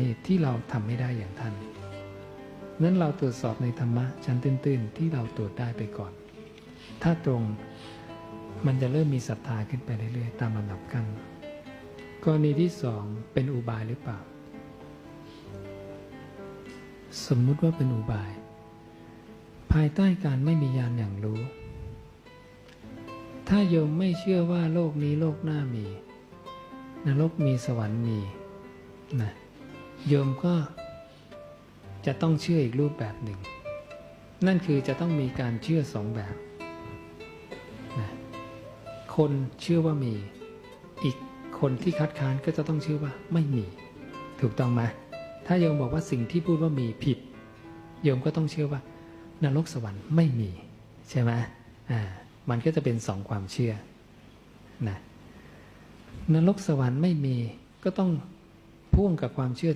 ณีตที่เราทำไม่ได้อย่างท่าน นั้นเราตรวจสอบในธรรมะชั้นตื้นๆ ที่เราตรวจได้ไปก่อน ถ้าตรงมันจะเริ่มมีศรัทธาขึ้นไปเรื่อยๆ ตามลำดับขั้นกรณีที่สองเป็นอุบายหรือเปล่า สมมุติว่าเป็นอุบาย ภายใต้การไม่มียานอย่างรู้ ถ้าโยมไม่เชื่อว่าโลกนี้โลกหน้ามีนรกมีสวรรค์มีนะ โยมก็จะต้องเชื่ออีกรูปแบบหนึ่ง นั่นคือจะต้องมีการเชื่อสองแบบนะคนเชื่อว่ามี อีกคนที่คัดค้านก็จะต้องเชื่อว่าไม่มี ถูกต้องไหมถ้าโยมบอกว่าสิ่งที่พูดว่ามีผิด โยมก็ต้องเชื่อว่านรกสวรรค์ไม่มี ใช่ไหมอ่ามันก็จะเป็นสองความเชื่อนะนรกสวรรค์ไม่มีก็ต้องพ่วงกับความเชื่อ